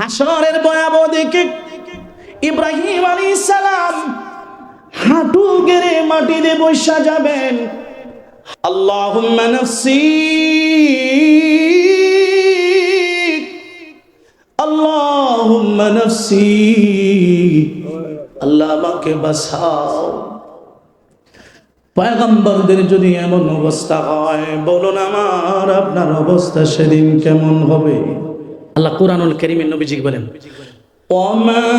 হাসরের ভয়াবহ দেখে ইব্রাহিম আলী সালাম হাঁটু গেড়ে মাটিতে বৈশা যাবেন। আল্লাহুম্মা নাফসি। নাফসি। আল্লাহ আমাকে বাঁচাও। পয়গম্বরদের যদি এমন অবস্থা হয়, বলুন আমার আপনার অবস্থা সেদিন কেমন হবে? আল্লাহ কোরআনুল করিমের নবীজি বলেন وما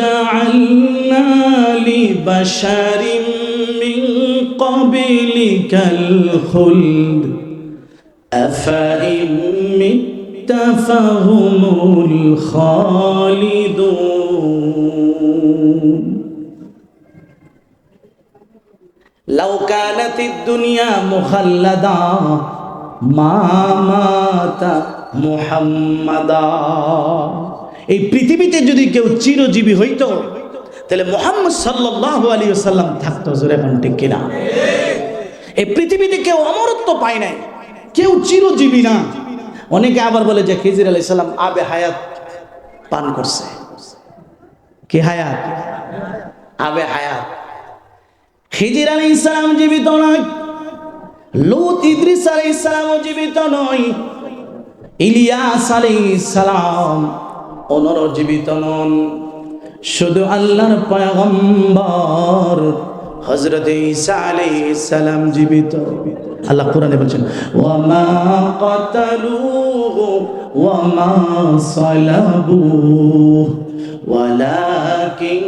جعلنا لبشر من قبلك الخلد أفإن مت فهم الخالدون لو كانت الدنيا مخلدا মামাতা মুহাম্মাদা। এই পৃথিবীতে যদি কেউ চিরজীবী হইতো, তাহলে মোহাম্মদ সাল্লাহ আলী সাল্লাম থাকতো জোরেখন ঠিক কিনা? এই পৃথিবীতে কেউ অমরত্ব পায় নাই, কেউ চিরজীবী না। অনেকে আবার বলে যে খিজির আলি সাল্লাম আবে হায়াত পান করছে। কে হায়াত? আবে হায়াত। খিজির আলি ইসলাম জীবিত নয় লুত ইদ্রিস আলী ইসলামও জীবিত নয়, ইলিয়াস আলী সালাম ওনারও জীবিত নন। শুধু আল্লাহর পয়গম্বর হজরত ঈসা আলাইহিস সালাম জীবিত। আল্লাহ কোরআনে বলছেন, ওয়ামা কাতালুহু ওয়ামা সালাবুহু ওয়ালাকিন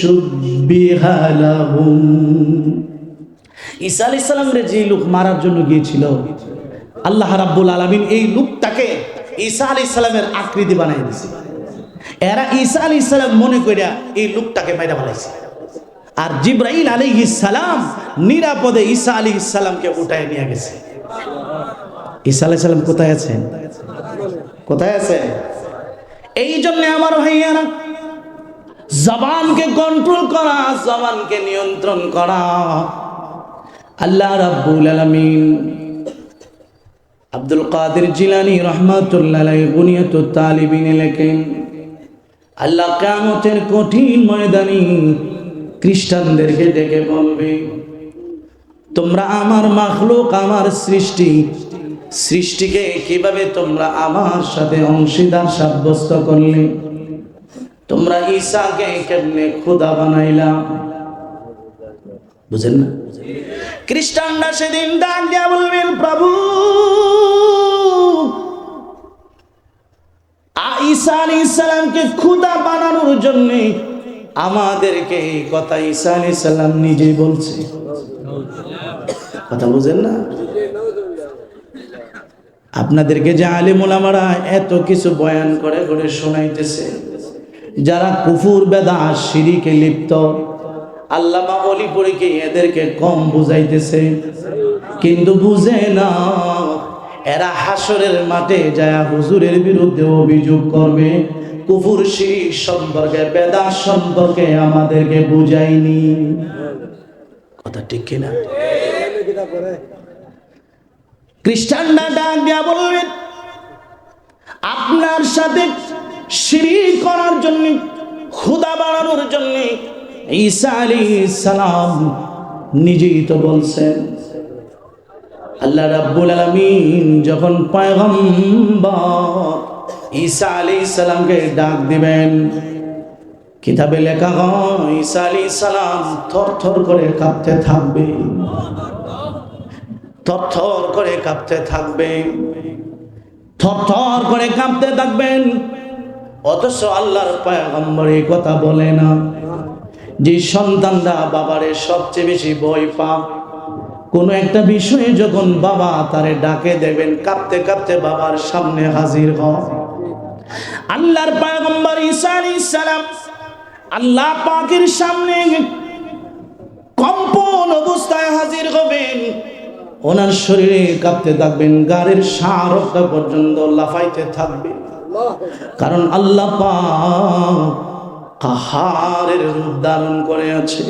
শুব্বিহা লাহুম। ঈসা আলাইহিস সালামরে যে লোক মারার জন্য গিয়েছিল, আল্লাহ রাব্বুল আলামিন এই লোকটাকে ঈসা আলাইহিস সালামের আকৃতি বানাই দিয়েছে এরা ঈসা আলাইহিস সালাম মনে কইরা এই লোকটাকে মাইরা বানাইছে আর জিব্রাইল আলাইহিস সালাম নিরাপদে ঈসা আলাইহিস সালামকে উঠায় নিয়ে গেছে। ঈসা আলাইহিস সালাম কোথায় আছেন? কোথায় আছেন? এই জন্য আমার ভাইয়ারা, জবানকে কন্ট্রোল করা, জবানকে নিয়ন্ত্রণ করা। আল্লাহ রাব্বুল আলামিন আব্দুল কাদের জিলানি রহমাতুল্লাহ বুনিয়ত তালিবিন লেখেন, আল্লাহ কামতের কঠিন ময়দানি খ্রিস্টানদেরকে ডেকে বলবে, তোমরা আমার মাখলুক, আমার সৃষ্টি, সৃষ্টিকে কীভাবে তোমরা আমার সাথে অংশীদার সাব্যস্ত করলে? তোমরা ঈসাকে কেমনে খোদা বানাইলা? বুঝেন না? খ্রিস্টানরা সেদিন ডাক দিয়া বলবেন, প্রভু ঈসা আলী ইসলামকে খুদা বানানোর জন্য আমাদেরকে এই কথা ঈসা আলী সাল্লাম নিজেই বলছে। কথা বুঝেন না? আপনাদেরকে যে আলিমুলামারা এত কিছু বয়ান করে করে শোনাইতেছে, যারা কুফুর বেদা সিঁড়িকে লিপ্ত আল্লামা অলিপুরিকে এদেরকে কম বুঝাইতেছে, কিন্তু বুঝে না। এরা হাসরের মাঠে যায়, হুজুরের বিরুদ্ধে অভিযোগ করবে, কুফুর শিরিক সম্পর্কে বেদা সম্পর্কে আমাদেরকে বুঝাইনি কথা ঠিক কিনা? খ্রিস্টানরা ডাক দিয়া বলবেন আপনার সাথে শিরিক করার জন্য খুদা বাড়ানোর জন্য ঈসা আলী সালাম নিজেই তো বলছেন, আল্লাহ রাব্বুল আলামিন যখন পয়গম্বর ঈসা আলী সালামকে ডাক দিবেন, কিতাবে লেখা হয়, ঈসা আলী সালাম থর থর করে কাঁপতে থাকবে। থর থর করে কাঁপতে থাকবে। থর থর করে কাঁপতে থাকবেন, অথচ আল্লাহর পয়গম্বর এই কথা বলে না। যে সন্তানরা বাবারে সবচেয়ে বেশি ভয় পা কোনো একটা বিষয়ে যখন বাবা তারে ডাকে দেবেন, কাঁপতে কাঁপতে বাবার সামনে হাজির হ আল্লাহর পয়গম্বর ঈসা আলাইহিস সালাম আল্লাহ পাকের সামনে কম্পন অবস্থায় হাজির হবেন। ওনার শরীরে কাঁপতে থাকবেন, গাড়ির সারকটা পর্যন্ত লাফাইতে থাকবে কারণ আল্লাহ পাক কাহারের রূপ ধারণ করে আছে।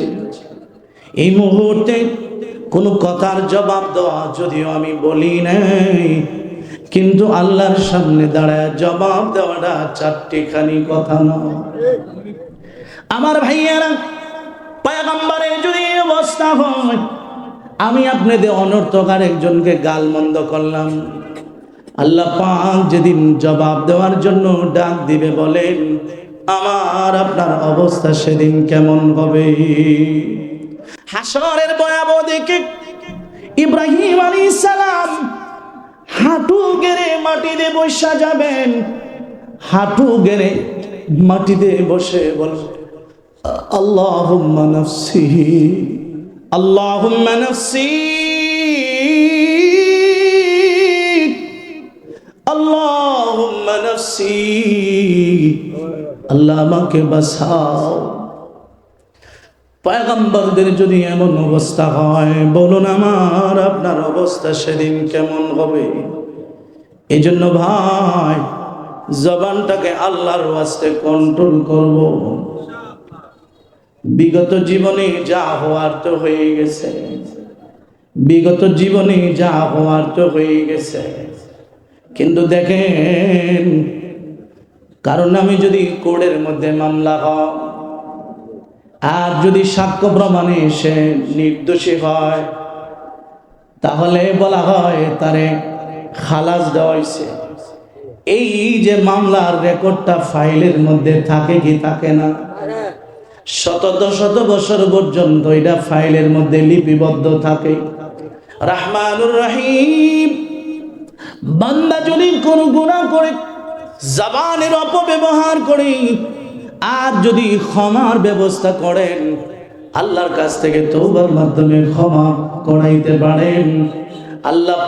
এই মুহূর্তে কোনো কথার জবাব দেওয়া যদিও আমি বলি নাই, কিন্তু আল্লাহর সামনে দাঁড়ায় জবাব দেওয়াটা চারটিখানি কথা নয়। আমার ভাইয়ারা, পয়গম্বরের যদি অবস্থা হয়, আমি আপনাদের অনর্থকার একজনকে গালমন্দ করলাম। আল্লাহ পাক যেদিন জবাব দেওয়ার জন্য ডাক দিবে বলেন আমার আপনার অবস্থা সেদিন কেমন হবে? হাসরের ভয়াবহ দেখে ইব্রাহিম আলী সালাম হাঁটু গেড়ে মাটিতে বসা যাবেন। হাঁটু গেড়ে মাটিতে বসে বল আল্লাহুম্মা নাফসি আল্লাহুম্মা নাফসি নাফসি আল্লাহ আমাকে বাঁচাও। পয়গম্বরদের যদি এমন অবস্থা হয়, বলুন আমার আপনার অবস্থা সেদিন কেমন হবে? এই জন্য ভাই, জবানটাকে আল্লাহর ওয়াস্তে কন্ট্রোল করব। বিগত জীবনে যা হওয়ার তো হয়ে গেছে। বিগত জীবনে যা হওয়ার তো হয়ে গেছে। কিন্তু দেখেন, কারণ আমি যদি কোর্টের মধ্যে মামলা হয়, আর যদি সাক্ষ্য প্রমাণে সে নির্দোষী হয়, তাহলে বলা হয় তারে খালাস দেওয়া হয়েছে। এই যে মামলার রেকর্ডটা ফাইলের মধ্যে থাকে কি থাকে না শত শত বছর পর্যন্ত এটা ফাইলের মধ্যে লিপিবদ্ধ থাকে। রাহমানুর রহিম। বান্দা যদি কোনো গুণা করে জবানের অপব্যবহার করে আর যদি ক্ষমার ব্যবস্থা করেন আল্লাহর কাছ থেকে তৌবার মাধ্যমে ক্ষমা করাইতে পারেন। আল্লাহ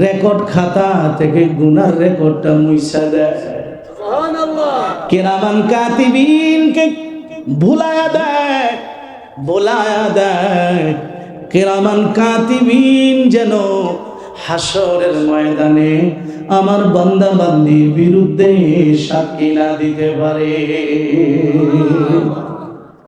রেকর্ড খাতা থেকে গুনার রেকর্ডটা মুইসা দেয়। কেরামান কাতিবিনকে ভুলায়া দেয় ভুলায়া দেয়। কেরামান কাতিবিন যেন হাসরের ময়দানে আমার বান্দা বান্দির বিরুদ্ধে সাক্ষী না দিতে পারে।